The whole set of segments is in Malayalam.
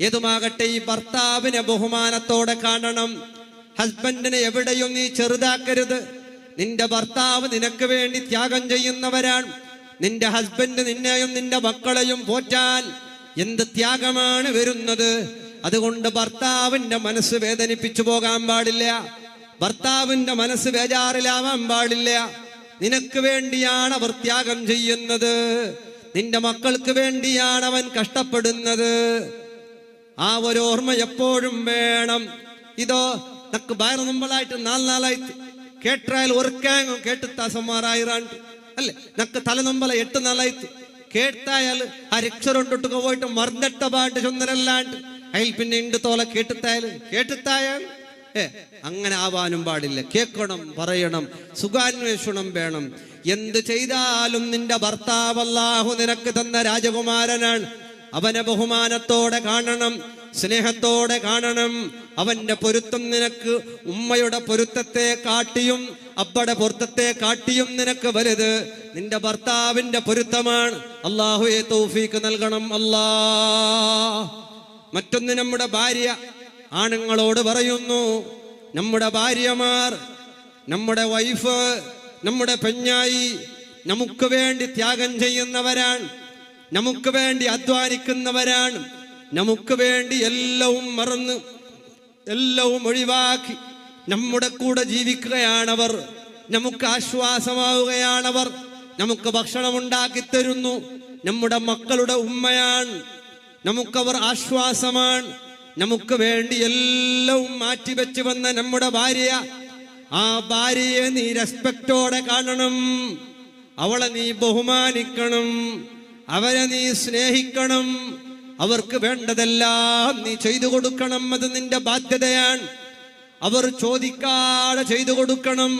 ഏതുമാകട്ടെ ഈ ഭർത്താവിനെ ബഹുമാനത്തോടെ കാണണം. ഹസ്ബൻഡിനെ എവിടെയും നീ ചെറുതാക്കരുത്. നിന്റെ ഭർത്താവ് നിനക്ക് വേണ്ടി ത്യാഗം ചെയ്യുന്നവരാണ്. നിന്റെ ഹസ്ബൻഡ് നിന്നെയും നിന്റെ മക്കളെയും പോറ്റാൻ എന്ത് ത്യാഗമാണ് വരുന്നത്? അതുകൊണ്ട് ഭർത്താവിന്റെ മനസ്സ് വേദനിപ്പിച്ചു പോകാൻ പാടില്ല. ഭർത്താവിന്റെ മനസ്സ് ബേജാറിലാവാൻ പാടില്ല. നിനക്ക് വേണ്ടിയാണ് അവർ ത്യാഗം ചെയ്യുന്നത്. നിന്റെ മക്കൾക്ക് വേണ്ടിയാണ് അവൻ കഷ്ടപ്പെടുന്നത്. ആ ഒരു ഓർമ്മ എപ്പോഴും വേണം. ഇതോ നക്ക് ബയർ നമ്മളായിട്ട് നാല് നാളായിട്ട് കേട്ടാൽ ഒറുക്കാങ്ങും കേട്ടുത്താ സമാറായിറാണ്ട് അല്ലേ? നക്ക് തലനൊമ്പല എട്ട് നാളായിട്ട് കേട്ടായാൽ ആ രക്ഷരൊണ്ടിട്ട് പോയിട്ട് മർന്നിട്ട പാട്ട് ചൊന്നരല്ലാണ്ട് അയിൽ പിന്നെ ഉണ്ട് തോല കേട്ടിത്തായാലും കേട്ടിത്തായാൽ ഏ അങ്ങനെ ആവാനും പാടില്ല. കേൾക്കണം പറയണം സുഖാന്വേഷണം വേണം. എന്ത് ചെയ്താലും നിന്റെ ഭർത്താവ് അല്ലാഹു നിനക്ക് തന്ന രാജകുമാരനാണ്. അവനെ ബഹുമാനത്തോടെ കാണണം സ്നേഹത്തോടെ കാണണം. അവന്റെ പൊരുത്തം നിനക്ക് ഉമ്മയുടെ പൊരുത്തത്തെ കാട്ടിയും അപ്പടെ പൊരുത്തത്തെ കാട്ടിയും നിനക്ക് വലുത്. നിന്റെ ഭർത്താവിന്റെ പൊരുത്തമാണ്. അള്ളാഹുയെ തൗഫീക്ക് നൽകണം അല്ലാ. മറ്റൊന്ന് നമ്മുടെ ഭാര്യ ആണുങ്ങളോട് പറയുന്നു നമ്മുടെ ഭാര്യമാർ നമ്മുടെ വൈഫ് നമ്മുടെ പെഞ്ഞായി നമുക്ക് വേണ്ടി ത്യാഗം ചെയ്യുന്നവരാണ്. നമുക്ക് വേണ്ടി അധ്വാനിക്കുന്നവരാണ്. നമുക്ക് വേണ്ടി എല്ലാവും മറന്ന് എല്ലാവും ഒഴിവാക്കി നമ്മുടെ കൂടെ ജീവിക്കുകയാണവർ. നമുക്ക് ആശ്വാസമാവുകയാണവർ. നമുക്ക് ഭക്ഷണം ഉണ്ടാക്കി തരുന്നു. നമ്മുടെ മക്കളുടെ ഉമ്മയാണ്. നമുക്കവർ ആശ്വാസമാണ്. നമുക്ക് വേണ്ടി എല്ലാവും മാറ്റിവെച്ച് വന്ന നമ്മുടെ ഭാര്യ. ആ ഭാര്യയെ നീ റെസ്പെക്റ്റോടെ കാണണം. അവളെ നീ ബഹുമാനിക്കണം. അവരെ നീ സ്നേഹിക്കണം. അവർക്ക് വേണ്ടതെല്ലാം നീ ചെയ്തു കൊടുക്കണം. അത് നിന്റെ ബാധ്യതയാണ്. അവർ ചോദിക്കാതെ ചെയ്തു കൊടുക്കണം.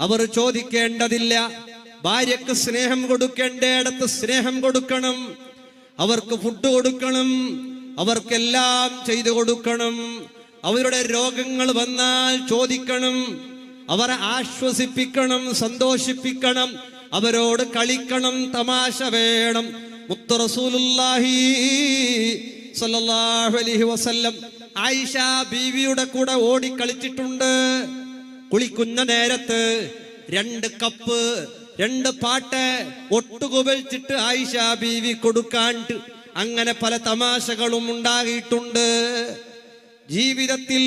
അവർ ചോദിക്കേണ്ടതില്ല. ഭാര്യക്ക് സ്നേഹം കൊടുക്കേണ്ടയിടത്ത് സ്നേഹം കൊടുക്കണം. അവർക്ക് ഫുഡ് കൊടുക്കണം. അവർക്കെല്ലാം ചെയ്തു കൊടുക്കണം. അവരുടെ രോഗങ്ങൾ വന്നാൽ ചോദിക്കണം. അവരെ ആശ്വസിപ്പിക്കണം സന്തോഷിപ്പിക്കണം. അവരോട് കളിക്കണം തമാശ വേണം. മുത്ത സ്വല്ലല്ലാഹു അലൈഹി വസല്ലം ആയിഷ ബീവിയുടെ കൂടെ ഓടി കളിച്ചിട്ടുണ്ട്. കുളിക്കുന്ന നേരത്ത് രണ്ട് കപ്പ് രണ്ട് പാട്ട് ഒട്ടുകുവൽച്ചിട്ട് ആയിഷ ബീവി കൊടുക്കാണ്ട് അങ്ങനെ പല തമാശകളും ഉണ്ടാകിയിട്ടുണ്ട്. ജീവിതത്തിൽ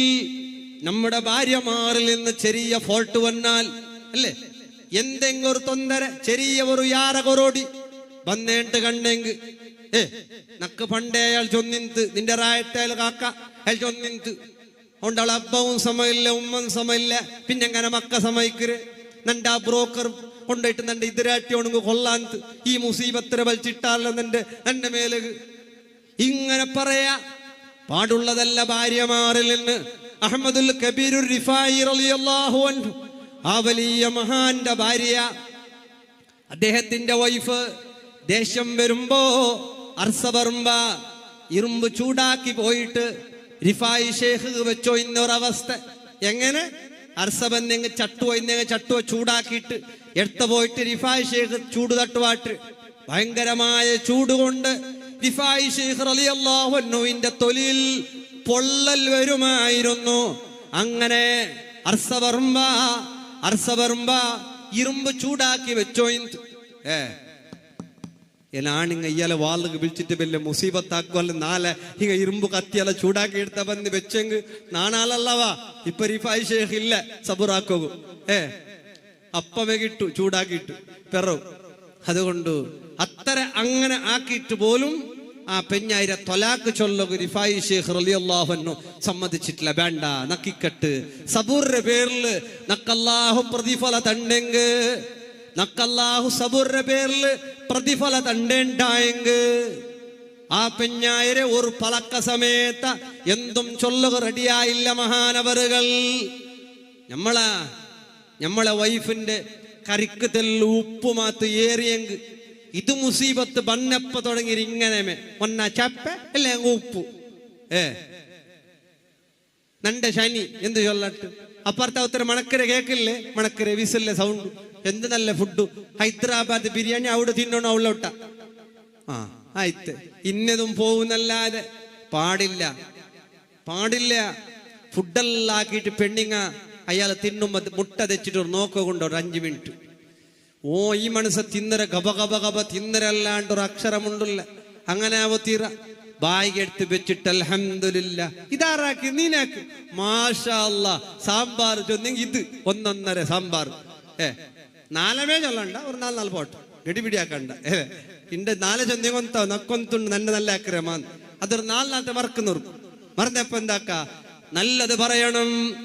നമ്മുടെ ഭാര്യമാരിൽ നിന്ന് ചെറിയ ഫോൾട്ട് വന്നാൽ അല്ലേ? എന്തെങ്കിലും തൊന്തര ചെറിയ ഒരു യാറകൊറോടി വന്നേട്ട് കണ്ടെങ്ക്. ഏ നക്ക് പണ്ടേ അയാൾ ചൊന്നിന്ത് നിന്റെ റായട്ടേൽ കാക്ക അയാൾ ചൊന്നിന്ത്. അതുകൊണ്ട് അവൾ അബ്ബവും സമയമില്ല ഉമ്മൻ സമയമില്ല പിന്നെ എങ്ങനെ മക്ക സമയക്കര്. നന്റെ ആ ബ്രോക്കർ കൊണ്ടുപോയിട്ട് നന്റെ ഇതിരാട്ടി കൊള്ളാന്ത്. ഈ മുസീബത്തിനെ വലിച്ചിട്ടാലോ നിന്റെ നന്റെ മേൽ. ഇങ്ങനെ പറയാ പാടുള്ളതല്ല ഭാര്യമാറിൽ നിന്ന്. അഹമ്മദുൽ കബീർ റിഫായി റളിയല്ലാഹു അൻഹു. ആ വലിയ മഹാന്റെ ഭാര്യ അദ്ദേഹത്തിന്റെ വൈഫ് ദേഷ്യം വരുമ്പോ അർസവർമ്പ ഇരുമ്പ് ചൂടാക്കി പോയിട്ട് റിഫായി ഷേഖ് വെച്ചോ ഇന്നൊരവസ്ഥ. എങ്ങനെ? അർസബന്നെങ്ങ് ചട്ടുവോ ഇന്നെങ്ങ് ചട്ടുവോ ചൂടാക്കിയിട്ട് എടുത്തു പോയിട്ട് റിഫായി ഷേഖ് ചൂട് തട്ടുവാട്ട് ഭയങ്കരമായ ചൂട് കൊണ്ട് റിഫായി ഷേഖ് റലിയല്ലാഹുവിന്റെ തൊലിയിൽ പൊള്ളൽ വരുമായിരുന്നു. അങ്ങനെ അർസവർമ്മ അർസവർമ്മ ഇരുമ്പ് ചൂടാക്കി വെച്ചോ ഇന്ന്. ഏ ಏನಾಣಿಂಗ ಇಯ್ಯಲ ವಾಲ್ಗೆ ಬಿಳ್ಚಿಟ್ಟು ಬೆಲ್ಲೆ ಮುಸೀಬತ್ ಹಾಕುವಲ್ಲ ನಾಳೆ ಹಿಂಗ ಇರುಂಬು ಕತ್ತಿ ಎಲ್ಲ ಚೂಡಾಕಿ ಇಡ್ತಾ ಬಂದು ಬೆಚ್ಚಂಗ್ ನಾನಾಲಲ್ಲವ ಇಪ್ಪ ರಿಫಾಯಿ ಶೇಖ್ ಇಲ್ಲ സബുർ ಹಾಕೋಗು ഏ അപ്പവകിട്ടു ചൂടാക്കിയിട്ടു പെറു അതുകൊണ്ട് അത്ര അങ്ങനെ ആക്കിയിട്ട് പോലും ആ പെഞ്ഞായിര തൊലാക്ക് ചൊല്ലുക റിഫായി ഷേഖ് റളിയല്ലാഹുവിനു സമ്മതിച്ചിട്ടില്ല. വേണ്ട നക്കിക്കെട്ട്. സബൂറിന്റെ പേരിൽ നക്കല്ലാഹു പ്രതിഫല തണ്ടെങ്ക്. നക്കല്ലാഹു സബൂറിന്റെ പേരിൽ പ്രതിഫല തണ്ടേണ്ടായെങ്ക്. ആ പെഞ്ഞായിരെ ഒരു പളക്ക സമയത്ത എന്തും ചൊല്ലുക റെഡിയായില്ല മഹാനവറുകൾ. നമ്മളാ നമ്മളെ വൈഫിന്റെ കരിക്ക് തെല്ലു ഉപ്പ് മാത്ത് ഏറിയെങ്ക് ഇത് മുസീബത്ത് ബന്നപ്പ തുടങ്ങി ഇങ്ങനെ ഒന്ന ചപ്പ അല്ലെ ഉപ്പ്. ഏ. നന്റെ ശനി എന്ത് ചൊല്ലട്ട്? അപ്പുറത്തെ ഒത്തിരി മണക്കര കേക്കില്ലേ? മണക്കര വിസലിലെ സൗണ്ട് എന്ത് നല്ല ഫുഡ് ഹൈദരാബാദ് ബിരിയാണി അവിടെ തിന്നണോ അവളോട്ട ആ ആയിത്ത് ഇന്നതും പോകുന്നല്ലാതെ പാടില്ല. പാടില്ല. ഫുഡെല്ലാം ആക്കിയിട്ട് പെണ്ണിങ്ങ അയാൾ തിന്നുമ്പോ മുട്ട തെച്ചിട്ട് നോക്കുക ഒരു അഞ്ച് മിനിറ്റ് ഓ ഈ മനുഷ്യ തിന്നര ഗബ ഗബ ഗബ തിന്നരല്ലാണ്ട് ഒരു അക്ഷരമുണ്ടല്ല അങ്ങനെ ആവോ തീറ ബായിಗೆ എടുത്ത് വെച്ചിട്ട് അലഹമില്ല ഇതാറാക്കി നീനാക്ക്? മാഷാ അല്ലാ സാമ്പാർ ചൊന്നെങ്കിൽ ഇത്. ഒന്നൊന്നര സാമ്പാർ. ഏ നാലമേ ചൊല്ലണ്ട. ഒരു നാല് നാല് പോട്ടെ. ഗടിപിടിയാക്കണ്ട. ഏ ഇന്റെ നാല് ചൊന്നികൊന്ത നക്കൊന്തുണ്ട് നല്ല നല്ല അക്രമാന്ന്. അതൊരു നാല് നാളത്തെ മറക്കുന്നവർ മറന്നപ്പോ എന്താക്ക? നല്ലത് പറയണം.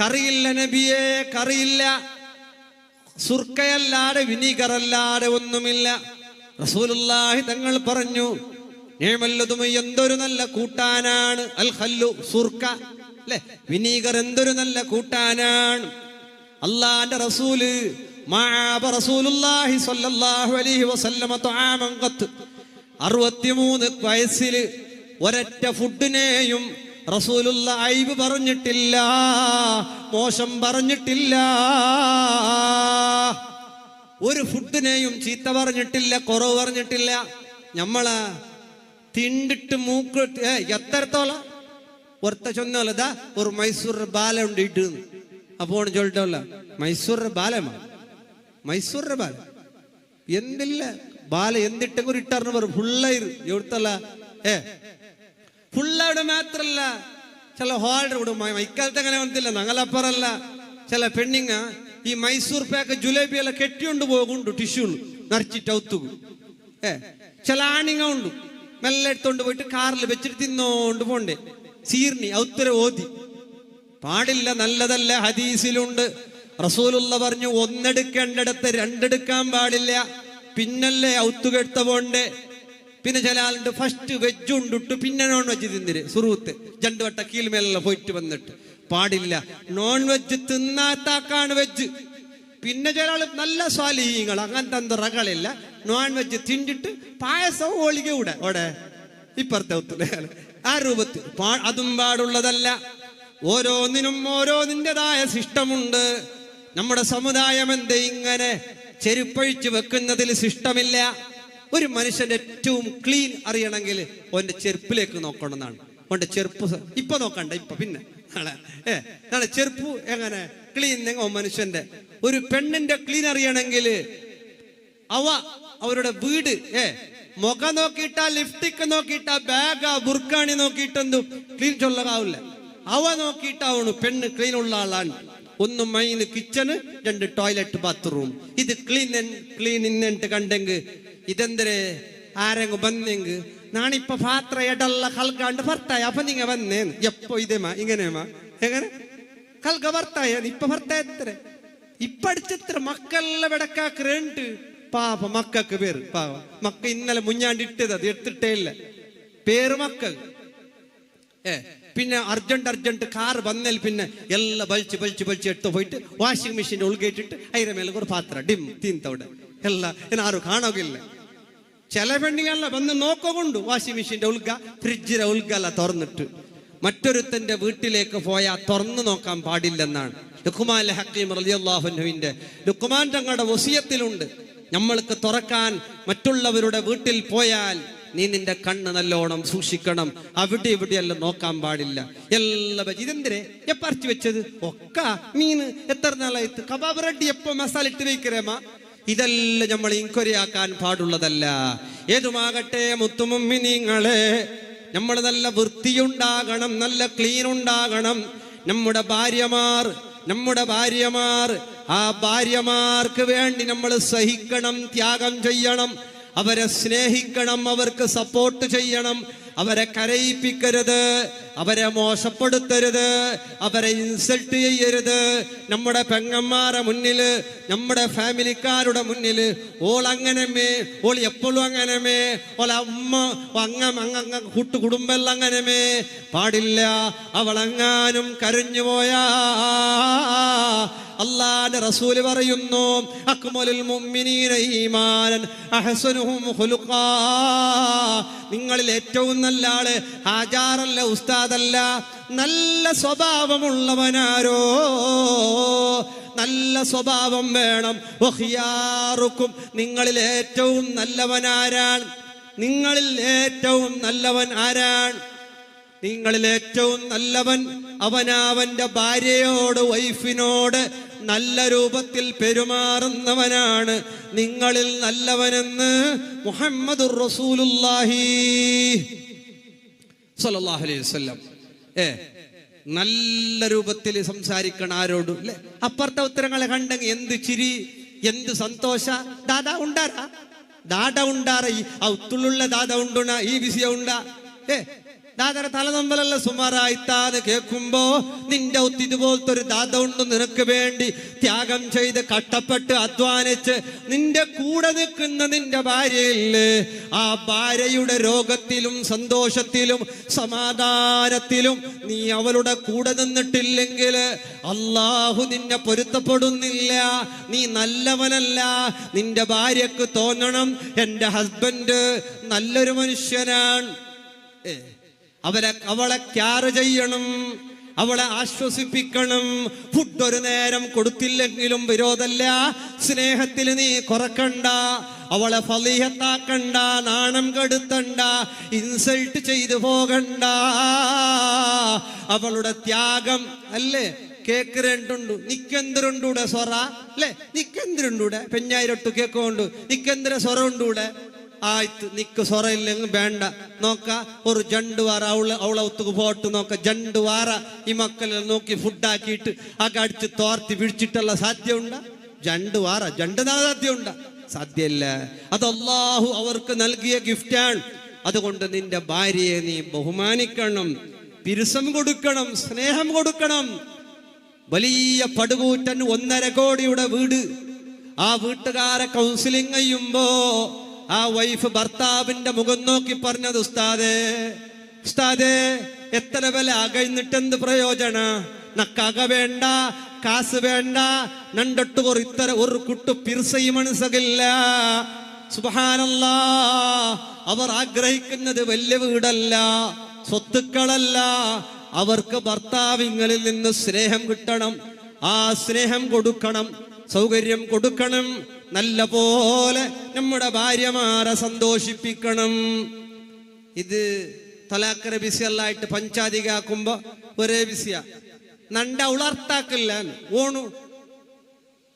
കറിയില്ല നബിയെ കറിയില്ല. സുർക്കയല്ലാതെ വിനീകറല്ലാതെ ഒന്നുമില്ല. റസൂലുള്ളാഹി തങ്ങൾ പറഞ്ഞു ഏമല്ലതും എന്തൊരു നല്ല കൂട്ടാനാണ് അൽ ഹല്ലു സുർക്ക. അല്ലെ? വിനീഗർ എന്തൊരു നല്ല കൂട്ടാനാണ്. അള്ളാന്റെ റസൂൽ അറുപത്തിമൂന്ന് റസൂലുള്ളാഹി സ്വല്ലല്ലാഹു അലൈഹി വസല്ലമ തുആമൻ ഖത്ത്. 63 വയസ്സിൽ ഒരൊറ്റ ഫുഡിനെയും റസൂലുള്ള ഐബ് പറഞ്ഞിട്ടില്ല മോശം പറഞ്ഞിട്ടില്ല. ഒരു ഫുഡിനെയും ചീത്ത പറഞ്ഞിട്ടില്ല കുറവ് പറഞ്ഞിട്ടില്ല. ഞമ്മൾ തിണ്ടിട്ട് മൂക്ക് എത്രത്തോളം? ഒരത്ത ചൊന്നോലതാ ഒരു മൈസൂർ ബാല ഉണ്ടിട്ട് അപ്പോൾ ചൊല്ലിട്ടോല്ല മൈസൂർ ബാലമാ? മൈസൂർ ബാല? എന്തില്ല? ബാല എന്തിട്ടെങ്കിൽ ഒരു പറ പറയും ഫുള്ളായിരു എവിടുത്തല്ല ഏ പുള്ളവിടെ മാത്രല്ല ചില ഹോൾഡർ വിടും ഇക്കാലത്ത് അങ്ങനെ വന്നില്ല ഞങ്ങളപ്പുറല്ല. ചില പെണ്ണിങ്ങ ಈ ಮೈಸೂರು ಪ್ಯಾಕ್ ಜುಲೇಬಿ ಎಲ್ಲ ಕೆಟ್ಟಿಕೊಂಡು ಹೋಗುಂಡು ಟಿಶ್ಯೂಲ್ ನರ್ಚಿಟ್ಟು ഏ ചില ആണിങ്ങ ഉണ്ട്. ಮೆಲ್ಲ എടുത്തോണ്ട് പോയിട്ട് കാറിൽ വെച്ചിട്ട് തിന്നോണ്ട് പോണ്ടേ. സീർണി ഔത്തര ഓതി. പാടില്ല നല്ലതല്ല ഹദീസിലുണ്ട്. റസൂലുള്ള പറഞ്ഞു ഒന്നെടുക്കേണ്ടടുത്ത് രണ്ടെടുക്കാൻ പാടില്ല. പിന്നല്ലേ ഔത്തുകെടുത്ത പോണ്ടേ? പിന്നെ ചില ആളുണ്ട് ഫസ്റ്റ് വെജ് ഉണ്ടിട്ട് പിന്നെ നോൺ വെജ് തിന്നിര്. സുറൂത്ത്. രണ്ടു വട്ട കീഴ്മേലെല്ലാം പോയിട്ട് വന്നിട്ട്. പാടില്ല. നോൺ വെജ് തിന്നാത്താക്കാണ് വെജ് പിന്നെ ചില ആൾ നല്ല സ്വാലീയങ്ങൾ അങ്ങനത്തെ എന്താ റകളില്ല. നോൺ വെജ് തിണ്ടിട്ട് പായസവും ഓളിക കൂടെ. ഓടെ. ഇപ്പുറത്തെ ഒത്തുള്ള ആ രൂപത്തിൽ. അതും പാടുള്ളതല്ല. ഓരോന്നിനും ഓരോന്നിന്റെതായ ശിഷ്ടമുണ്ട് നമ്മുടെ സമുദായം എന്ത് ഇങ്ങനെ ചെരുപ്പഴിച്ചു വെക്കുന്നതിൽ ശിഷ്ടമില്ല ഒരു മനുഷ്യന്റെ ഏറ്റവും ക്ലീൻ അറിയണമെങ്കിൽ ഓന്റെ ചെരുപ്പിലേക്ക് നോക്കണമെന്നാണ്. ഓന്റെ ചെരുപ്പ് ഇപ്പൊ നോക്കണ്ട ഇപ്പൊ പിന്നെ. ഏ നാളെ ചെരുപ്പ് എങ്ങനെ? ക്ലീൻ ഓ മനുഷ്യന്റെ ഒരു പെണ്ണിന്റെ ക്ലീൻ അറിയണമെങ്കിൽ അവ അവരുടെ വീട് ഏ മുഖം നോക്കിയിട്ടാ ലിഫ്റ്റിക്ക് നോക്കിയിട്ടാ ബാഗാ ബുർക്കാണി നോക്കിയിട്ടെന്തും ക്ലീൻ ചൊല്ലകാവില്ല. അവ നോക്കിയിട്ടാവണു പെണ്ണ് ക്ലീൻ ഉള്ള ആളാണ്. ഒന്ന് മൈന് കിച്ചണ് രണ്ട് ടോയ്ലറ്റ് ബാത്റൂം ഇത് ക്ലീൻ ക്ലീൻ ഇന്നിട്ട് കണ്ടെങ്കിൽ ഇതെന്തര് ആരെങ്ങ് വന്നെങ്ക് നാണിപ്പോ പാത്ര എടല്ല കൽക്കാണ്ട് ഭർത്തായ അപ്പൊ നിങ്ങ വന്നേന്ന് എപ്പോ ഇതേമാ ഇങ്ങനെയാ എങ്ങനെ കൽക ഭർത്തായ ഇപ്പൊ ഭർത്തായ എത്ര ഇപ്പടിച്ചെത്ര മക്കളെ വിടക്കാക്കുണ്ട് പാപ മക്കൾക്ക് പേര് പാവ മക്ക ഇന്നലെ മുഞ്ഞാണ്ട് ഇട്ടത് അത് എടുത്തിട്ടേ ഇല്ല പേര് മക്കൾ ഏ പിന്നെ അർജന്റ് അർജന്റ് കാർ വന്നാൽ പിന്നെ എല്ലാം വലിച്ച് വലിച്ച് വലിച്ച് എടുത്ത് പോയിട്ട് വാഷിംഗ് മെഷീൻ്റെ ഉൾകേറ്റിട്ട് അതിൻ്റെ മേലെ ഒരു പാത്രം ഡിം തീന്തവിടെ എല്ലാം എന്നാരും കാണുകയില്ല ചില പെണ്ണുങ്ങളല്ല വന്ന് നോക്കുകൊണ്ട്. വാഷിംഗ് മെഷീന്റെ ഉൽഗ ഫ്രിഡ്ജിലെ ഉൽഗല തുറന്നിട്ട്. മറ്റൊരുത്തന്റെ വീട്ടിലേക്ക് പോയാൽ തുറന്നു നോക്കാൻ പാടില്ലെന്നാണ്. ലുക്കുമാൻ ഹക്കീം റളിയല്ലാഹുവിന്റെ ലുക്കുമാൻ തങ്ങളുടെ വസിയത്തിലുണ്ട്. നമ്മൾക്ക് തുറക്കാൻ മറ്റുള്ളവരുടെ വീട്ടിൽ പോയാൽ നീ നിന്റെ കണ്ണ് നല്ലോണം സൂക്ഷിക്കണം. അവിടെ ഇവിടെയെല്ലാം നോക്കാൻ പാടില്ല. എല്ലാ ഇതെന്തിരെ എപ്പറച്ചു വെച്ചത്? ഒക്ക മീന് എത്ര നാളായിട്ട് കബാബ് റെഡി. എപ്പോ മസാല ഇട്ട് വയ്ക്കരേമാ ഇതെല്ലാം നമ്മൾ ഇൻക്വറി ആക്കാൻ പാടുള്ളതല്ല. ഏതുമാകട്ടെ മുത്തുമമ്മി നിങ്ങളെ നമ്മൾ നല്ല വൃത്തിയുണ്ടാകണം നല്ല ക്ലീൻ ഉണ്ടാകണം. നമ്മുടെ ഭാര്യമാർ നമ്മുടെ ഭാര്യമാർ ആ ഭാര്യമാർക്ക് വേണ്ടി നമ്മൾ സഹിക്കണം ത്യാഗം ചെയ്യണം. അവരെ സ്നേഹിക്കണം അവർക്ക് സപ്പോർട്ട് ചെയ്യണം. അവരെ കരയിപ്പിക്കരുത് അവരെ മോശപ്പെടുത്തരുത് അവരെ ഇൻസൾട്ട് ചെയ്യരുത്. നമ്മുടെ പെങ്ങന്മാരെ മുന്നിൽ നമ്മുടെ ഫാമിലിക്കാരുടെ മുന്നിൽ ഓൾ അങ്ങനമേ ഓൾ എപ്പോഴും അങ്ങനമേ ഓൾ അമ്മ അങ്ങം അങ്ങ കൂട്ടു കുടുംബം അങ്ങനമേ പാടില്ല അവളെങ്ങാനും കരഞ്ഞു പോയാ അള്ളാന്റെ റസൂൽ പറയുന്നു അക്മലുൽ ഈമാനൻ അഹ്സനുഹും നിങ്ങളിൽ ഏറ്റവും നല്ല ആൾ ഹാജാറല്ല ഉസ്താദല്ല നല്ല സ്വഭാവമുള്ളവനാരോ? നല്ല സ്വഭാവം വേണം. വഹിയാറുക്കും നിങ്ങളിൽ ഏറ്റവും നല്ലവനാരാണ്. നിങ്ങളിൽ ഏറ്റവും നല്ലവൻ ആരാണ്? നിങ്ങളിൽ ഏറ്റവും നല്ലവൻ അവനവന്റെ ഭാര്യയോട് വൈഫിനോട് നല്ല രൂപത്തിൽ പെരുമാറുന്നവനാണ് നിങ്ങളിൽ നല്ലവനെന്ന് മുഹമ്മദ് നല്ല രൂപത്തിൽ സംസാരിക്കണം ആരോടും അല്ലെ? അപ്പുറത്തെ ഉത്തരങ്ങളെ കണ്ടെങ്കിൽ എന്ത് ചിരി എന്ത് സന്തോഷ? ദാദാ ഉണ്ടാരാ ദാദ ഉണ്ടാറ ഈ ആ ഉത്തുള്ള ദാദ ഉണ്ടുണ ഈ വിസിയ ഉണ്ടാ. ഏ ദാദര തലനമ്പലല്ല സുമാറായിത്താന്ന് കേൾക്കുമ്പോ നിന്റെ ഒത്ത് ഇതുപോലത്തെ ഒരു ദാദ ഉണ്ട് നിനക്ക് വേണ്ടി ത്യാഗം ചെയ്ത് കട്ടപ്പെട്ട് അധ്വാനിച്ച് നിന്റെ കൂടെ നിൽക്കുന്ന നിന്റെ ഭാര്യയില്ലേ ആ ഭാര്യയുടെ രോഗത്തിലും സന്തോഷത്തിലും സമാധാനത്തിലും നീ അവളുടെ കൂടെ നിന്നിട്ടില്ലെങ്കിൽ അള്ളാഹു നിന്നെ പൊരുത്തപ്പെടുന്നില്ല. നീ നല്ലവനല്ല. നിന്റെ ഭാര്യക്ക് തോന്നണം. എന്റെ ഹസ്ബൻഡ് നല്ലൊരു മനുഷ്യനാണ്. ഏ, അവരെ അവളെ ക്യാർ ചെയ്യണം അവളെ ആശ്വസിപ്പിക്കണം. ഫുഡ് ഒരു നേരം കൊടുത്തില്ലെങ്കിലും വിരോധമല്ല. സ്നേഹത്തിൽ നീ കുറക്കണ്ട അവളെ ഫലീഹത്താക്കണ്ട നാണം കെടുത്തണ്ട ഇൻസൾട്ട് ചെയ്തു പോകണ്ട. അവളുടെ ത്യാഗം അല്ലേ? കേക്ക് രണ്ടുണ്ട്. നിക്കെന്തിരുണ്ടൂടെ സൊറ അല്ലേ? നിക്കെന്തിരുണ്ടൂടെ? പെഞ്ഞായിരൊട്ട് കേക്ക് കൊണ്ട്. നിക്കെന്തിര സൊറ ഉണ്ടൂടെ ആಯ್ತು നിക്ക് സൊറയില്ലെങ്കിൽ വേണ്ട. നോക്ക ഒരു ജണ്ട് വാറ അവൾ അവളെ ഒത്തുക്ക് പോട്ട് നോക്ക. വാറ ഈ മക്കളെ നോക്കി ഫുഡാക്കിയിട്ട് ആ കടിച്ച് തോർത്തി പിടിച്ചിട്ടുള്ള സാധ്യമുണ്ട ജണ്ട് വാറ ജണ്ട് സാധ്യമുണ്ട സാധ്യല്ല. അത് അള്ളാഹു അവർക്ക് നൽകിയ ഗിഫ്റ്റാണ്. അതുകൊണ്ട് നിന്റെ ഭാര്യയെ നീ ബഹുമാനിക്കണം പിരുസം കൊടുക്കണം സ്നേഹം കൊടുക്കണം. വലിയ പടുകൂറ്റൻ ഒന്നര കോടിയുടെ വീട്. ആ വീട്ടുകാരെ കൗൺസിലിംഗ് ചെയ്യുമ്പോ ആ വൈഫ് ഭർത്താവിന്റെ മുഖം നോക്കി പറഞ്ഞത് ഉസ്താദേ ഉസ്താദേ എത്ര വില അകഴിഞ്ഞിട്ടെന്ത് പ്രയോജന? നക്കക വേണ്ട കാസ് വേണ്ട നണ്ടൊട്ട് ഒരു ഇത്തര ഒരു കുട്ടു പിർസയും മനസ്സകില്ല. സുബഹാനല്ലാ അവർ ആഗ്രഹിക്കുന്നത് വലിയ വീടല്ല സ്വത്തുക്കളല്ല. അവർക്ക് ഭർത്താവിങ്ങളിൽ നിന്ന് സ്നേഹം കിട്ടണം ആ സ്നേഹം കൊടുക്കണം സൗകര്യം കൊടുക്കണം. നല്ല പോലെ നമ്മുടെ ഭാര്യമാരെ സന്തോഷിപ്പിക്കണം. ഇത് തലാക്കര ബിസിയല്ലായിട്ട് പഞ്ചാധികാക്കുമ്പോ ഒരേ ബിസിയ നണ്ട ഉളർത്താക്കില്ല ഓണു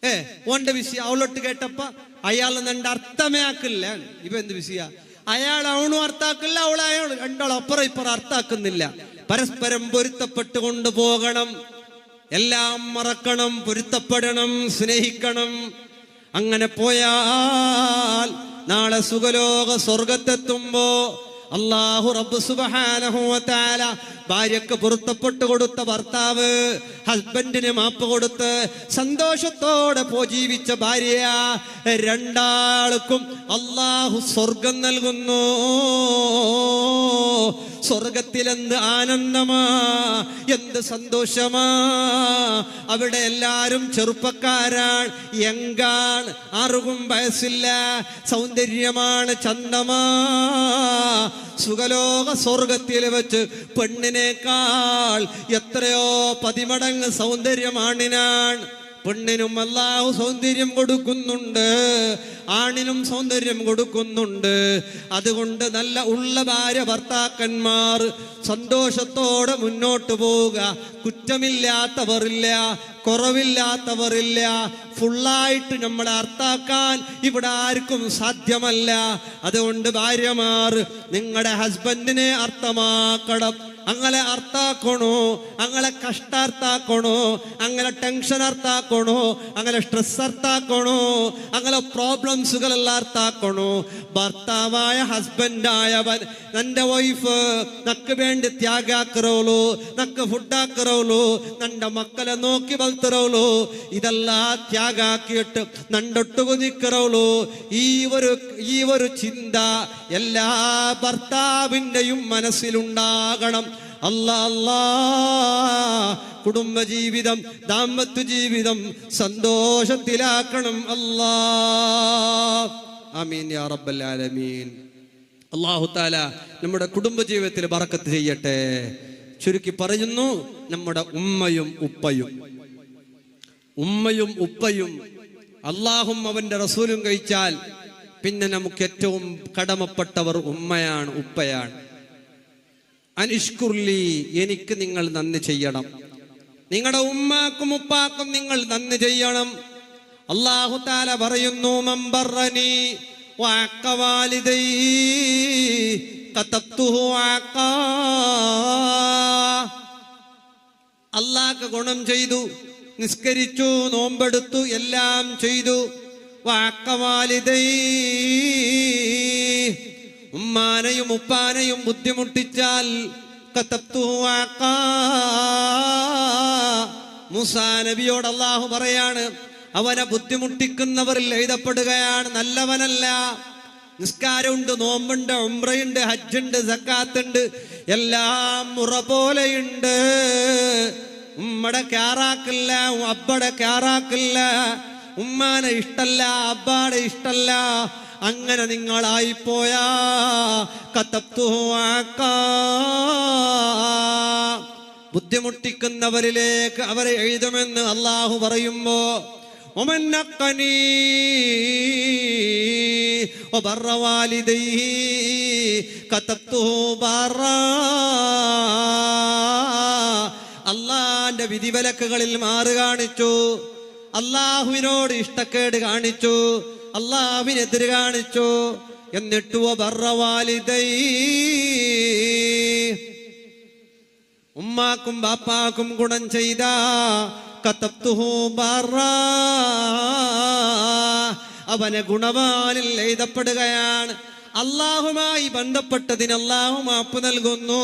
ഏ ഓണ്ട ബിസിയ അവളൊട്ട് കേട്ടപ്പ അയാൾ നണ്ട അർത്ഥമേ ആക്കില്ല ഇവ എന്ത് ബിസിയ അയാൾ അവണു അർത്ഥാക്കില്ല അവൾ അയാൾ രണ്ടാൾ അപ്പുറം ഇപ്പുറം അർത്ഥാക്കുന്നില്ല പരസ്പരം പൊരുത്തപ്പെട്ട് കൊണ്ടുപോകണം. എല്ലാം മറക്കണം പൊരുത്തപ്പെടണം സ്നേഹിക്കണം. അങ്ങനെ പോയാൽ നാളെ സുഖലോക സ്വർഗത്തെത്തുമ്പോ അള്ളാഹു റബ്ബ് സുബ്ഹാനഹു വ തആല ഭാര്യക്ക് പൊരുത്തപ്പെട്ടു കൊടുത്ത ഭർത്താവ് ഹസ്ബൻഡിന് മാപ്പ് കൊടുത്ത് സന്തോഷത്തോടെ പോജീവിച്ച ഭാര്യ രണ്ടാൾക്കും അള്ളാഹു സ്വർഗം നൽകുന്നു. സ്വർഗത്തിലെന്ത് ആനന്ദമാ എന്ത് സന്തോഷമാ. അവിടെ എല്ലാരും ചെറുപ്പക്കാരാണ് യങ്കാണ് ആറുകും വയസ്സില്ല സൗന്ദര്യമാണ് ചന്തമാ. സുഖലോക സ്വർഗത്തിൽ വെച്ച് പെണ്ണിനേക്കാൾ എത്രയോ പതിമടങ്ങ് സൗന്ദര്യമാണിനാണ് പെണ്ണിനും അല്ലാഹു സൗന്ദര്യം കൊടുക്കുന്നുണ്ട്. ആണിനും സൗന്ദര്യം കൊടുക്കുന്നുണ്ട്. അതുകൊണ്ട് നല്ല ഉള്ള ഭാര്യ ഭർത്താക്കന്മാർ സന്തോഷത്തോടെ മുന്നോട്ട് പോവുക. കുറ്റമില്ലാത്തവരില്ല കുറവില്ലാത്തവരില്ല. ഫുള്ളായിട്ട് നമ്മളെ അർത്ഥാക്കാൻ ഇവിടെ ആർക്കും സാധ്യമല്ല. അതുകൊണ്ട് ഭാര്യമാർ നിങ്ങളുടെ ഹസ്ബൻഡിനെ അർത്ഥമാക്കണം. അങ്ങനെ അർത്ഥാക്കണോ അങ്ങനെ കഷ്ടാർത്ഥാക്കണോ അങ്ങനെ ടെൻഷൻ അർത്ഥാക്കണോ അങ്ങനെ സ്ട്രെസ് അർത്ഥാക്കണോ അങ്ങനെ പ്രോബ്ലംസുകളെല്ലാം അർത്ഥാക്കണോ. ഭർത്താവായ ഹസ്ബൻഡായവൻ എന്റെ വൈഫ് നക്ക് വേണ്ടി ത്യാഗാക്കറോളൂ നക്ക് ഫുഡാക്കറോളൂ നിന്റെ മക്കളെ നോക്കി വളർത്തറോളൂ ഇതെല്ലാം ത്യാഗാക്കിയിട്ട് നണ്ടൊട്ടുകു നിക്കറോളൂ ഈ ഒരു ഈ ഒരു ചിന്ത എല്ലാ ഭർത്താവിന്റെയും മനസ്സിലുണ്ടാകണം. അല്ലാ അല്ലാ. കുടുംബജീവിതം ദാമ്പത്യ ജീവിതം സന്തോഷത്തിലാക്കണം. അല്ലാ. ആമീൻ യാ റബ്ബൽ ആലമീൻ. അള്ളാഹു താല നമ്മുടെ കുടുംബജീവിതത്തിൽ ബറക്കത്ത് ചെയ്യട്ടെ. ചുരുക്കി പറയുന്നു നമ്മുടെ ഉമ്മയും ഉപ്പയും. ഉമ്മയും ഉപ്പയും അള്ളാഹും അവന്റെ റസൂലും കഴിച്ചാൽ പിന്നെ നമുക്ക് ഏറ്റവും കടമപ്പെട്ടവർ ഉമ്മയാണ് ഉപ്പയാണ്. അനിഷ്കുർലി എനിക്ക് നിങ്ങൾ നന്ദി ചെയ്യണം. നിങ്ങളുടെ ഉമ്മാക്കും ഉപ്പാക്കും നിങ്ങൾ നന്ദി ചെയ്യണം. അള്ളാഹു താല പറയുന്നു മമ്പറനി അള്ളാഹ്ക്ക് ഗുണം ചെയ്തു നിസ്കരിച്ചു നോമ്പെടുത്തു എല്ലാം ചെയ്തു. വാക്കവാലിതൈ ഉമ്മാനെയും ഉപ്പാനെയും ബുദ്ധിമുട്ടിച്ചാൽ. മൂസാ നബിയോട് അള്ളാഹു പറയാണ് അവനെ ബുദ്ധിമുട്ടിക്കുന്നവരിൽ എഴുതപ്പെടുകയാണ് നല്ലവനല്ല. നിസ്കാരമുണ്ട് നോമ്പുണ്ട് ഉംറയുണ്ട് ഹജ്ജുണ്ട് സക്കാത്തുണ്ട് എല്ലാം മുറ പോലെയുണ്ട്. ഉമ്മടെ ക്യാറാക്കില്ല അബ്ബടെ ക്യാറാക്കില്ല. ഉമ്മാനെ ഇഷ്ടല്ല അബ്ബാടെ ഇഷ്ടല്ല. അങ്ങനെ നിങ്ങളായിപ്പോയാ. കത്തപ്തുവാക്കാ ബുദ്ധിമുട്ടിക്കുന്നവരിലേക്ക് അവരെ എഴുതുമെന്ന് അള്ളാഹു പറയുമ്പോ വിധി അള്ളാന്റെ വിധിവിലക്കുകളിൽ മാറുകാണിച്ചു അള്ളാഹുവിനോട് ഇഷ്ടക്കേട് കാണിച്ചു. അള്ളാഹുവിനെതിര് കാണിച്ചു. എന്നിട്ട് ഉമ്മാക്കും ബാപ്പാക്കും ഗുണം ചെയ്ത. അവനെ ഗുണവാനിൽ എഴുതപ്പെടുകയാണ്. അള്ളാഹുമായി ബന്ധപ്പെട്ടതിന് അള്ളാഹു മാപ്പ് നൽകുന്നു.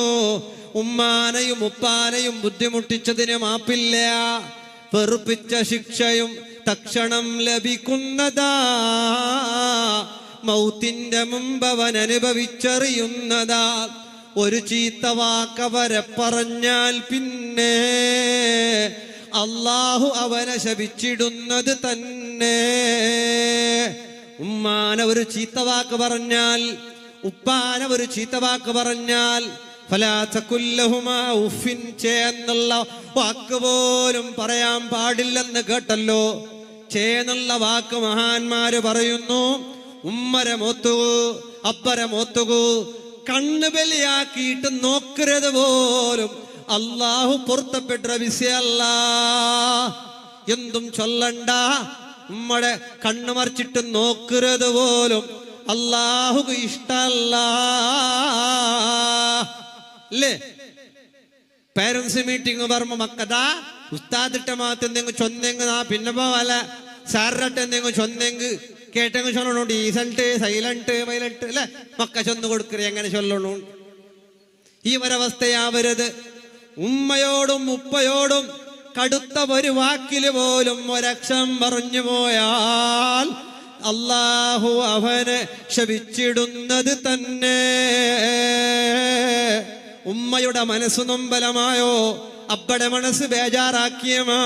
ഉമ്മാനെയും ഉപ്പാനെയും ബുദ്ധിമുട്ടിച്ചതിന് മാപ്പില്ല. വെറുപ്പിച്ച ശിക്ഷയും തക്ഷണം ലഭിക്കുന്നതാ. മൗത്തിന്റെ അവൻ അനുഭവിച്ചറിയുന്നതാ. ഒരു ചീത്ത വാക്കവരെ പറഞ്ഞാൽ പിന്നെ അള്ളാഹു അവനെ ശപിച്ചിടുന്നത് തന്നെ. ഉമ്മാന ഒരു ചീത്ത വാക്ക് പറഞ്ഞാൽ ഉപ്പാന ഒരു ചീത്ത വാക്ക് പറഞ്ഞാൽ എന്നുള്ള വാക്ക് പോലും പറയാൻ പാടില്ലെന്ന് കേട്ടല്ലോ. ചേ എന്നുള്ള വാക്ക് മഹാന്മാര് പറയുന്നു. ഉമ്മരെ മോത്തുകു അപ്പര മോത്തുകു കണ്ണ് ബലിയാക്കിയിട്ട് നോക്കരുത് പോലും. അള്ളാഹു പൊരുത്തപ്പെട്ട വിസയല്ല എന്തും ചൊല്ലണ്ട. ഉമ്മടെ കണ്ണു മറിച്ചിട്ട് നോക്കരുത് പോലും. അള്ളാഹു ഇഷ്ടല്ല. അല്ലേ? പേരൻസ് മീറ്റിംഗ് പറയുമ്പോ മക്കതാ? ഉസ്താദിട്ട മാത്ത് എന്തെങ്കിലും ചൊന്നെങ്ക് നാ പിന്നെ പോവല്ല സാറിട്ട് എന്തെങ്കിലും ചൊന്നെങ്ക് കേട്ടെങ്കിൽ ചൊല്ലണു? ഡീസൽട്ട് സൈലന്റ് വൈലന്റ് അല്ലെ? മക്ക ചൊന്ന് കൊടുക്കരുത് എങ്ങനെ ചൊല്ലണു? ഈ ഒരവസ്ഥയാവരുത്. ഉമ്മയോടും ഉപ്പയോടും കടുത്ത ഒരു വാക്കിൽ പോലും ഒരക്ഷം പറഞ്ഞു പോയാൽ അള്ളാഹു അവനെ ശപിച്ചിടുന്നത് തന്നെ. ഉമ്മയുടെ മനസ്സ് നൊമ്പലമായോ? അബ്ബടെ മനസ്സ് ബേജാറാക്കിയമാ.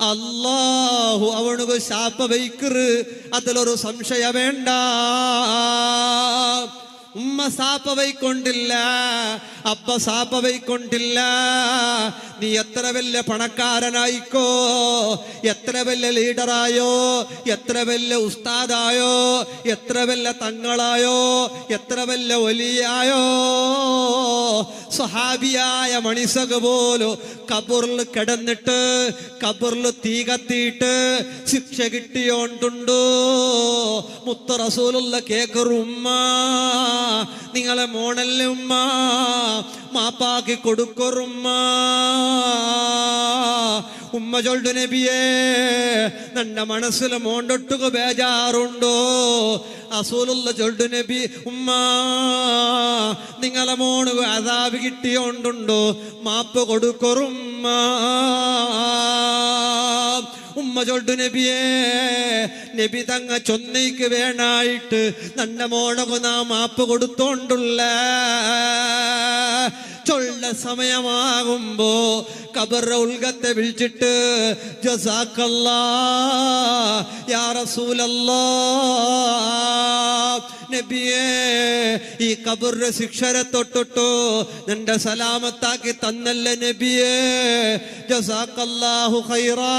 അല്ലാഹു അവനുക്ക് ശാപ വയ്ക്കറ് അതിലൊരു സംശയ വേണ്ട ഉമ്മ സാപ്പ വൈക്കൊണ്ടില്ല അപ്പ സാപ്പ വൈക്കൊണ്ടില്ല നീ എത്ര വലിയ പണക്കാരനായിക്കോ എത്ര വലിയ ലീഡറായോ എത്ര വലിയ ഉസ്താദായോ എത്ര വലിയ തങ്ങളായോ എത്ര വലിയ വലിയായോ. സ്വഹാബിയായ മണിസക പോലും കബറിൽ കിടന്നിട്ട് കബറിൽ തീ കത്തിയിട്ട് ശിക്ഷ കിട്ടിയോണ്ടുണ്ടോ? മുത്ത റസൂലുള്ള നിങ്ങളെ മോണല്ലേ ഉമ്മ മാപ്പാക്കി കൊടുക്കൊറുമ്മ. ഉമ്മ ചൊല്ലു നബിയേ നല്ല മനസ്സിൽ മോണ്ടൊട്ടുക ബേജാറുണ്ടോ? അസൂലുള്ള ചൊല്ലു നബി ഉമ്മ നിങ്ങളെ മോണ് അതാവ് കിട്ടിയോണ്ടുണ്ടോ? മാപ്പ് കൊടുക്കൊറുമ്മ. ഉമ്മ ചൊല്ലു നബിയേ നബി തങ്ങ ചൊന്നയ്ക്ക് വേണായിട്ട് നല്ല മോണകു നാം മാപ്പ് കൊടുത്തോണ്ടുള്ള ചൊല്ല സമയമാകുമ്പോ കബറ ഉൽഗത്തെ വിളിച്ചിട്ട് ജസാക്കല്ലാ യാ റസൂലല്ലാ നബിയേ ഈ കബറിന്റെ ശിക്ഷരെ തൊട്ടിട്ടോ നിന്റെ സലാമത്താക്കി തന്നല്ല നബിയേ? ജസാക്കല്ലാഹു ഖൈറാ.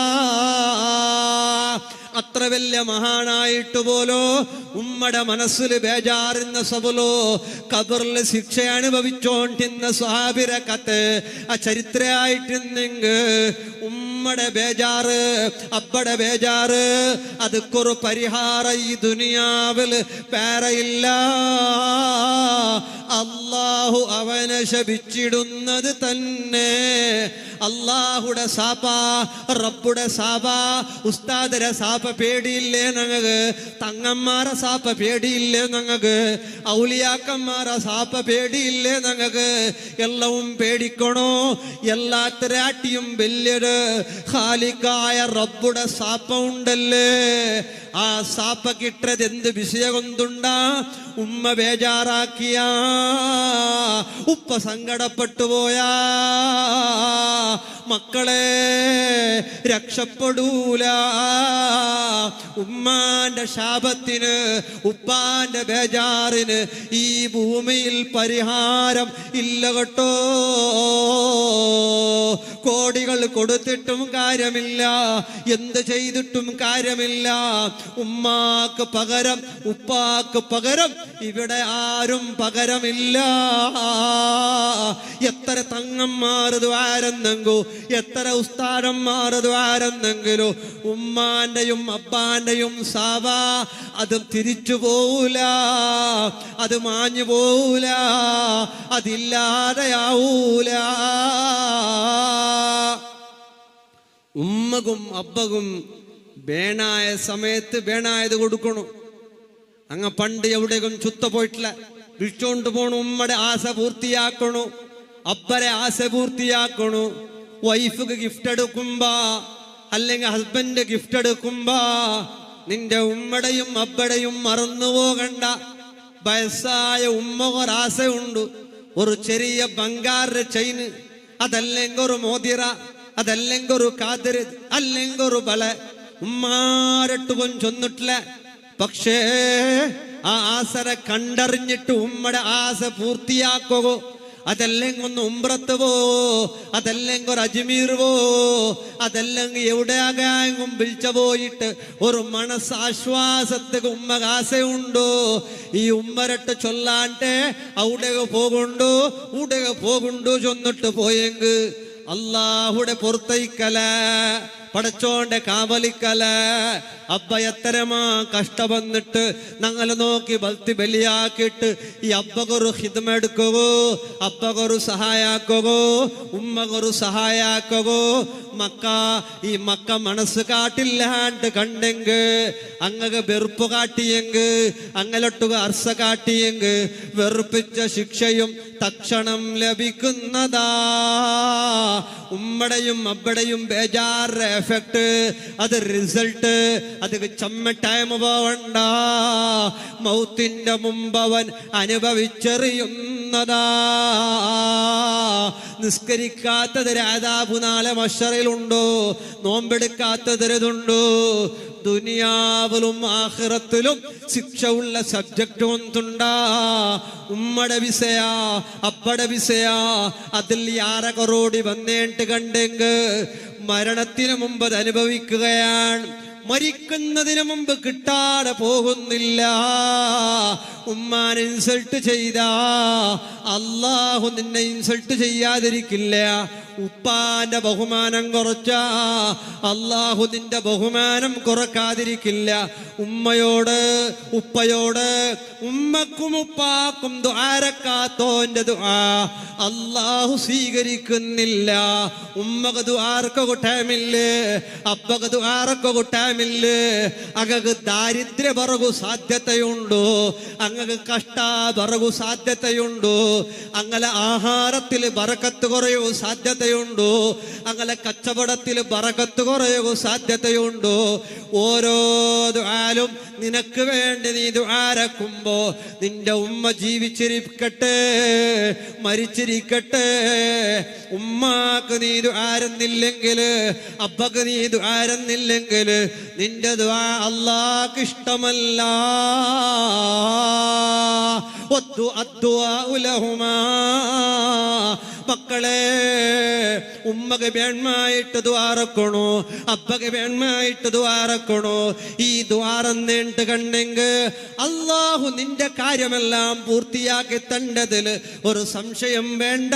അത്ര വലിയ മഹാനായിട്ട് പോലോ? ഉമ്മടെ മനസ്സിൽ ബേജാറുന്ന സബലോ കബറിൽ ശിക്ഷ അനുഭവിച്ചോണ്ടിരുന്ന സ്വാഭിര കത്ത് ആ ചരിത്രമായിട്ടിന്നെങ്ക് ഉമ്മടെ ബേജാറ് അബ്ബടെ ബേജാറ്. അതുക്കൊരു പരിഹാര ഈ ദുനിയാവിൽ പേരയില്ല. അള്ളാഹു അവനെ ശപിച്ചിടുന്നത് തന്നെ. അള്ളാഹുടെ സാപ റബ്ബുടെ സാപ ഉസ്താദരെ സാപ പേടിയില്ലേ ഞങ്ങൾക്ക് തങ്ങന്മാരെ സാപ്പ പേടിയില്ലേ ഞങ്ങൾക്ക് ഔലിയാക്കന്മാരെ സാപ്പ പേടിയില്ലേ ഞങ്ങൾക്ക് എല്ലവും പേടിക്കണോ? എല്ലാത്തരാട്ടിയും വലിയൊരു ഹാലിക്കായ റബ്ബുടെ സാപ്പ ഉണ്ടല്ലേ? ആ സാപ്പ കിട്ടത് എന്ത് വിഷയം ഉമ്മ ബേജാറാക്കിയ. ഉപ്പ സങ്കടപ്പെട്ടു പോയാ. മക്കളെ രക്ഷപ്പെടൂല. ഉമ്മാന്റെ ശാപത്തിന് ഉപ്പാന്റെ ബേജാറിന് ഈ ഭൂമിയിൽ പരിഹാരം ഇല്ല കേട്ടോ. കോടികൾ കൊടുത്തിട്ടും കാര്യമില്ല. എന്ത് ചെയ്തിട്ടും കാര്യമില്ല. ഉമ്മാക്ക് പകരം ഉപ്പാക്ക് പകരം ഇവിടെ ആരും പകരമില്ല. എത്ര തങ്ങന്മാർ ദ്വാരെന്നെങ്കോ എത്ര ഉസ്താരന്മാർ ദ്വാരെന്നെങ്കിലോ ഉമ്മാന്റെയും അപ്പാന്റെയും സാവ അത് തിരിച്ചു പോവൂല. അത് മാഞ്ഞു പോവൂല. അതില്ലാതെയാവൂല. ഉമ്മകും അപ്പകും വേണായ സമയത്ത് വേണായത് കൊടുക്കണു. അങ്ങ പണ്ട് എവിടെയും ചുത്ത പോയിട്ടില്ല. വിളിച്ചോണ്ട് പോണു. ഉമ്മയുടെ ആശ പൂർത്തിയാക്കണു. അബ്ബരെ ആശ പൂർത്തിയാക്കണു. വൈഫിക്ക് ഗിഫ്റ്റ് എടുക്കുമ്പോ അല്ലെങ്കിൽ ഹസ്ബൻഡ് ഗിഫ്റ്റ് എടുക്കുമ്പോ നിന്റെ ഉമ്മടെയും അബ്ബയുടെയും മറന്നു പോകണ്ട. വയസ്സായ ഉമ്മ ഒരാശയുണ്ട് ഒരു ചെറിയ ബംഗാറിന്റെ ചെയിന് അതല്ലെങ്കിൽ ഒരു മോതിര അതല്ലെങ്കിൽ ഒരു കാതിര് അല്ലെങ്കിൽ ഒരു ബല. ഉമ്മാരട്ട് കൊഞ്ചൊന്നിട്ടില്ല പക്ഷേ ആ ആസരെ കണ്ടറിഞ്ഞിട്ട് ഉമ്മടെ ആസ പൂർത്തിയാക്കോ. അതല്ലെങ്കിൽ ഒന്ന് ഉമ്രത്ത് പോ അതല്ലെങ്കിൽ ഒരു അജ്മീർ പോ അതല്ലെങ്കിൽ എവിടെയാകാങ്കും വിളിച്ച പോയിട്ട് ഒരു മനസ്സാശ്വാസത്തിന് ഉമ്മ ആശയുണ്ടോ ഈ ഉമ്മരട്ട് ചൊല്ലാണ്ട് അവിടെ പോകുണ്ടോ? ഇവിടെ പോകുണ്ടോ ചൊന്നിട്ട് പോയെങ്ക്? അള്ളാഹുടെ പുറത്തൈക്കല പടച്ചോന്റെ കാവലിക്കല. അബ്ബ എത്തരമാ കഷ്ട വന്നിട്ട് ഞങ്ങൾ നോക്കി ബൽത്തി ബലിയാക്കിയിട്ട് ഈ അബ്ബകൊരു ഹിതമെടുക്കുകയോ അബ്ബകൊരു സഹായാക്കുകയോ ഉമ്മകൊരു സഹായാക്കുകയോ മക്ക ഈ മക്ക മനസ്സ് കാട്ടില്ലാണ്ട് കണ്ടെങ്ക് അങ്ങക്ക് വെറുപ്പ് കാട്ടിയെങ്ക് അങ്ങലൊട്ടുക അർസ കാട്ടിയെങ്ക് വെറുപ്പിച്ച ശിക്ഷയും തക്ഷണം ലഭിക്കുന്നതാ. ഉമ്മടയും അബ്ബടയും ബേജാറ് എഫക്ട് അത് റിസൾട്ട് അത് ചമ്മ ടൈം പോവണ്ട. മൗത്തിന്റെ മുമ്പവൻ അനുഭവിച്ചെറിയുന്നതാ. നിസ്കരിക്കാത്തത് രാധാപു നാളെ മഷറിലുണ്ടോ? നോമ്പെടുക്കാത്തതിരതുണ്ടോ ദുനിയാവിലും ആഹ്റത്തിലും ശിക്ഷ ഉള്ള സബ്ജക്റ്റ് ഒന്നുണ്ടാ? ഉമ്മടെ വിസയാ അപ്പടെ വിസയാ. അതിൽ യാരകറോടി വന്നേട്ട് കണ്ടെങ്ക് മരണത്തിന് മുമ്പ് അത് അനുഭവിക്കുകയാണ്. മരിക്കുന്നതിന് മുമ്പ് കിട്ടാതെ പോകുന്നില്ല. ഉമ്മാൻ ഇൻസൾട്ട് ചെയ്ത. അള്ളാഹു നിന്നെ ഇൻസൾട്ട് ചെയ്യാതിരിക്കില്ല. ഉപ്പാന്റെ ബഹുമാനം കുറച്ച അള്ളാഹു നിന്റെ ബഹുമാനം കുറക്കാതിരിക്കില്ല. ഉമ്മയോട് ഉപ്പയോട് ഉമ്മക്കും ഉപ്പാക്കും ദ്വാരക്കാത്തോന്റെ അള്ളാഹു സ്വീകരിക്കുന്നില്ല. ഉമ്മക്ക് ദ്വാരക്ക കൂട്ടാമില്ലേ അപ്പക്ക് ദ്വാരക്ക കൂട്ടാമില്ലേ. അങ്ങക്ക് ദാരിദ്ര്യ പറകു സാധ്യതയുണ്ടോ? അങ്ങക്ക് കഷ്ട പറകു സാധ്യതയുണ്ടോ? അങ്ങനെ ആഹാരത്തിൽ ബറക്കത്ത് കുറയോ സാധ്യതയുണ്ടോ? അങ്ങനെ കച്ചവടത്തിൽ ബറകത്ത് കുറയുക സാധ്യതയുണ്ടോ? ഓരോ ദുആലും നിനക്ക് വേണ്ടി നീ ദ്വാരക്കുമ്പോ നിന്റെ ഉമ്മ ജീവിച്ചിരിക്കട്ടെ മരിച്ചിരിക്കട്ടെ. ഉമ്മാക്ക് നീ ദുആരുന്നില്ലെങ്കിൽ അബ്ബക്ക് നീ ദുആരുന്നില്ലെങ്കിൽ നിന്റെ ദുആ അള്ളാഹ്ക്ക് ഇഷ്ടമല്ല. ഒത്തു അദ്വാ ഉലഹുമാ. മക്കളെ ഉമ്മക്ക് വേണ്മായിട്ട് ദ്വാരക്കണോ അപ്പക്ക് വേണ്മായിട്ട് ദ്വാരക്കണോ ഈ ദ്വാരം നീണ്ട് കണ്ടെങ്കിൽ അള്ളാഹു നിന്റെ കാര്യമെല്ലാം പൂർത്തിയാക്കി തണ്ടതിൽ ഒരു സംശയം വേണ്ട.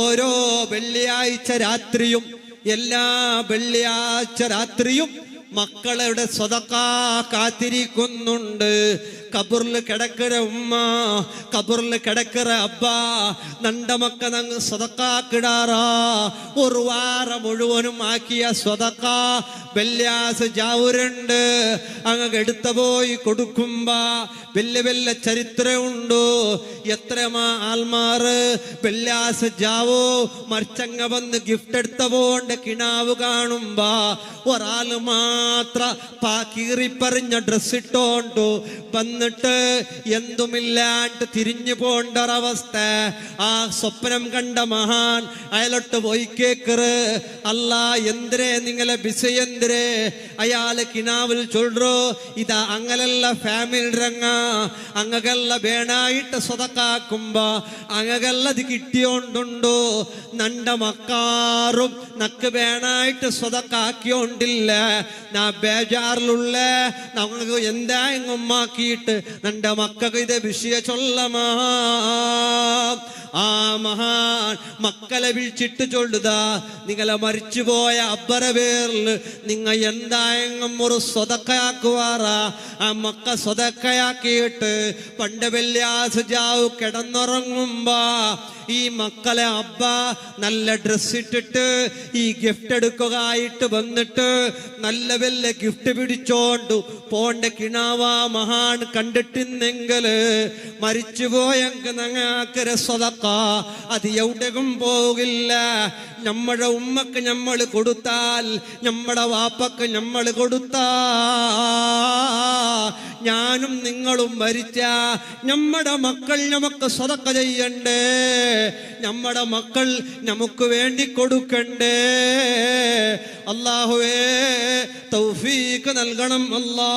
ഓരോ വെള്ളിയാഴ്ച രാത്രിയും എല്ലാ വെള്ളിയാഴ്ച രാത്രിയും മക്കളുടെ സ്വതക്ക കാത്തിരിക്കുന്നുണ്ട്. കബറിൽ കിടക്കര ഉമ്മ കബറിൽ കിടക്കര അബ്ബ നണ്ട മക്ക നങ്ങ് സ്വതക്കാക്കിടാറാ. ഒരു വാര മുഴുവനും ആക്കിയ സ്വതക്ക. വെല്ലാസ് ജാവുരുണ്ട്. അങ്ങ് എടുത്ത പോയി കൊടുക്കുമ്പോ വലിയ വലിയ ചരിത്രമുണ്ടോ? എത്രമാ ആൽമാറ് വെല്ലാസ് ജാവോ മറിച്ചങ്ങ വന്ന് ഗിഫ്റ്റ് എടുത്ത പോണ്ട് കിണാവ് കാണുമ്പോ ഒരാൾ മാത്ര കീറിപ്പറിഞ്ഞ ഡ്രസ്സ് ഇട്ടോണ്ടു? വന്നിട്ട് എന്തുമില്ലാണ്ട് തിരിഞ്ഞു പോണ്ട ഒരവസ്ഥ ആ സ്വപ്നം കണ്ട മഹാൻ അയലോട്ട് പോയി കേക്കറ്. അല്ല എന്തിനെ നിങ്ങളെ ബിസി എന്തിരെ അയാൾ കിനാവിൽ ചൊല്ലോ ഇതാ അങ്ങലല്ല ഫാമിലി രംഗ അങ്ങകല്ല വേണായിട്ട് സ്വതക്കാക്കുമ്പോ അങ്ങകല്ലത് കിട്ടിയോണ്ടുണ്ടോ നണ്ട മക്കാറും നക്ക് വേണായിട്ട് സ്വതക്കാക്കിയോണ്ടില്ല നാ ബേജാറിലുള്ള നമുക്ക് എന്താ എങ്ങുമാക്കിയിട്ട് നണ്ട മക്കൾക്ക് ഇത് വിഷയ ചൊല്ലമാ. ആ മഹാൻ മക്കളെ വിളിച്ചിട്ട് ചൊല്ലുതാ നിങ്ങളെ മരിച്ചുപോയ അബ്ബറ പേരിൽ നിങ്ങൾ എന്തായെങ്കിലും ഒരു സ്വതക്കയാക്കുവാറാ. ആ മക്ക സ്വതക്കയാക്കിയിട്ട് പണ്ട് വെള്ളിയാസ് ജാവ് കിടന്നുറങ്ങുമ്പോ ഈ മക്കളെ അബ്ബ നല്ല ഡ്രസ് ഇട്ടിട്ട് ഈ ഗിഫ്റ്റ് എടുക്കുകയായിട്ട് വന്നിട്ട് നല്ല വല്ല ഗിഫ്റ്റ് പിടിച്ചോണ്ട് പോണ്ട കിണാവ മഹാൻ കണ്ടിട്ടിന്നെങ്കിൽ മരിച്ചുപോയെങ്കിൽ ഞങ്ങൾക്കൊരു സ്വതക്ക. അത് എവിടെയും പോകില്ല. നമ്മുടെ ഉമ്മക്ക് നമ്മൾ കൊടുത്താൽ നമ്മുടെ വാപ്പക്ക് നമ്മൾ കൊടുത്താ. ഞാനും നിങ്ങളും മരിച്ച നമ്മുടെ മക്കൾ നമുക്ക് സ്വതക്ക ചെയ്യണ്ടേ? നമ്മുടെ മക്കൾ നമുക്ക് വേണ്ടി കൊടുക്കണ്ടേ? അള്ളാഹുവേ തൗഫീക്ക് നൽകണം അല്ലാ